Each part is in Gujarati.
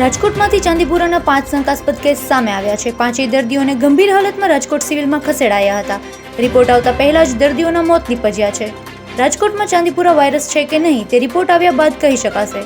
રાજકોટમાંથી ચાંદીપુરાના પાંચ શંકાસ્પદ કેસ સામે આવ્યા છે. પાંચેય દર્દીઓને ગંભીર હાલતમાં રાજકોટ સિવિલમાં ખસેડાયા હતા. રિપોર્ટ આવતા પહેલા જ દર્દીઓના મોત નીપજ્યા છે. રાજકોટમાં ચાંદીપુરા વાયરસ છે કે નહીં તે રિપોર્ટ આવ્યા બાદ કહી શકાશે.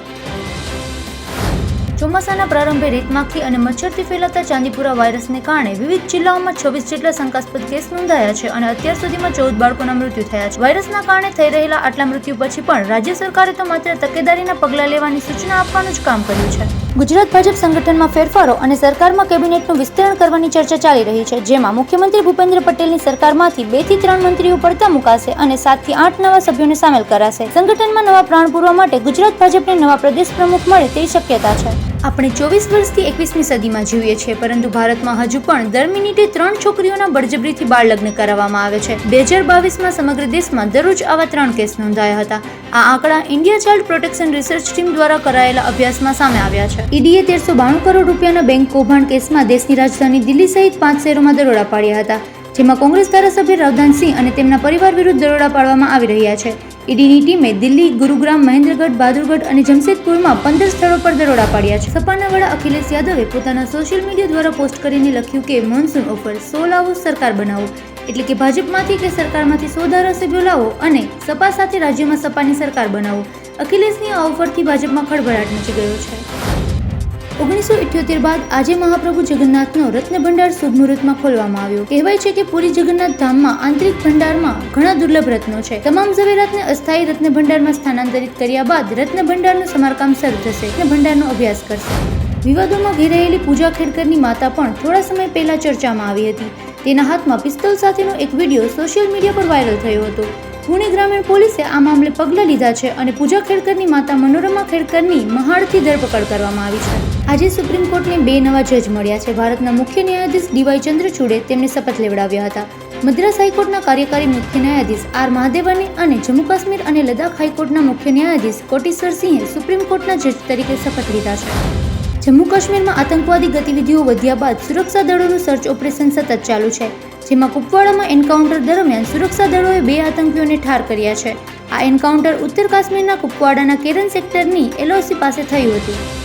ચોમાસાના પ્રારંભે રીતમાખી અને મચ્છરથી ફેલાતા ચાંદીપુરા વાયરસને કારણે વિવિધ જિલ્લાઓમાં છવ્વીસ જેટલા શંકાસ્પદ કેસ નોંધાયા છે અને અત્યાર સુધીમાં ચૌદ બાળકોના મૃત્યુ થયા છે. વાયરસના કારણે થઈ રહેલા આટલા મૃત્યુ પછી પણ રાજ્ય સરકારે તો માત્ર તકેદારીના પગલાં લેવાની સૂચના આપવાનું જ કામ કર્યું છે. ગુજરાત ભાજપ સંગઠનમાં ફેરફારો અને સરકારમાં કેબિનેટનું વિસ્તરણ કરવાની ચર્ચા ચાલી રહી છે, જેમાં મુખ્યમંત્રી ભૂપેન્દ્ર પટેલની સરકારમાંથી બેથી ત્રણ મંત્રીઓ પડતા મુકાશે અને સાતથી આઠ નવા સભ્યોને સામેલ કરાશે. સંગઠનમાં નવા પ્રાણ પૂરવા માટે ગુજરાત ભાજપને નવા પ્રદેશ પ્રમુખ મળે તેવી શક્યતા છે. આપણે ચોવીસ વર્ષથી એકવીસમી સદીમાં જીવીએ છીએ, પરંતુ ભારતમાં હજુ પણ દર મિનિટે ત્રણ છોકરીઓના બળજબરીથી બાળ લગ્ન કરાવવામાં આવે છે. બે હજાર બાવીસમાં સમગ્ર દેશમાં દરરોજ આવા ત્રણ કેસ નોંધાયા હતા. આ આંકડા India child protection research team દ્વારા કરાયેલા અભ્યાસમાં સામે આવ્યા છે. ઈડીએ તેરસો બાણું કરોડ રૂપિયાના બેંક કૌભાંડ કેસમાં દેશની રાજધાની દિલ્હી સહિત પાંચ શહેરોમાં દરોડા પાડ્યા હતા. જેમાં કોંગ્રેસ ધારાસભ્ય રાવધાનસિંહ અને તેમના પરિવાર વિરુદ્ધ દરોડા પાડવામાં આવી રહ્યા છે. ઈડીની ટીમે દિલ્હી, ગુરુગ્રામ, મહેન્દ્રગઢ, બહાદુરગઢ અને જમશેદપુરમાં પંદર સ્થળો પર દરોડા પાડ્યા છે. સપાના વડા અખિલેશ યાદવે પોતાના સોશિયલ મીડિયા દ્વારા પોસ્ટ કરીને લખ્યું કે, મોન્સૂન ઓફર સો લાવો, સરકાર બનાવો. એટલે કે, ભાજપમાંથી કે સરકારમાંથી સો ધારાસભ્યો લાવો અને સપા સાથે રાજ્યમાં સપાની સરકાર બનાવો. અખિલેશની આ ઓફરથી ભાજપમાં ખળભળાટ મચી ગયો છે. ઓગણીસો ઇઠ્યોતેર બાદ આજે મહાપ્રભુ જગન્નાથનો રત્ન ભંડાર શુભ મુહૂર્તમાં ખોલવામાં આવ્યો. કહેવાય છે કે પુરી જગન્નાથ ધામમાં આંતરિક ભંડારમાં ઘણા દુર્લભ રત્નો છે. તમામ ઝવેરાતને અસ્થાયી રત્ન ભંડારમાં સ્થાનાંતરિત કર્યા બાદ રત્ન ભંડારનું સમારકામ શરૂ થશે. અને ભંડારનો અભ્યાસ કરશે. વિવાદોમાં ઘેરાયેલી પૂજા ખેડકરની માતા પણ થોડા સમય પહેલા ચર્ચામાં આવી હતી. તેના હાથમાં પિસ્તોલ સાથેનો એક વીડિયો સોશિયલ મીડિયા પર વાયરલ થયો હતો. પુણે ગ્રામીણ પોલીસે આ મામલે પગલાં લીધા છે અને પૂજા ખેડકરની માતા મનોરમા ખેડકરની મહાડથી ધરપકડ કરવામાં આવી છે. આજે સુપ્રીમ કોર્ટને બે નવા જજ મળ્યા છે. ભારતના મુખ્ય ન્યાયાધીશ ડીવાય ચંદ્રચૂડે તેમને શપથ લેવડાવ્યા હતા. મદ્રાસ હાઈકોર્ટના કાર્યકારી મુખ્ય ન્યાયાધીશ આર મહાદેવને અને જમ્મુ કાશ્મીર અને લદ્દાખ હાઈકોર્ટના મુખ્ય ન્યાયાધીશ કોટેશ્વર સિંહે સુપ્રીમ કોર્ટના જજ તરીકે શપથ લીધા છે. જમ્મુ કાશ્મીરમાં આતંકવાદી ગતિવિધિઓ વધ્યા બાદ સુરક્ષા દળોનું સર્ચ ઓપરેશન સતત ચાલુ છે. જેમાં કુપવાડામાં એન્કાઉન્ટર દરમિયાન સુરક્ષા દળોએ બે આતંકીઓને ઠાર કર્યા છે. આ એન્કાઉન્ટર ઉત્તર કાશ્મીરના કુપવાડાના કેરન સેક્ટરની એલઓસી પાસે થયું હતું.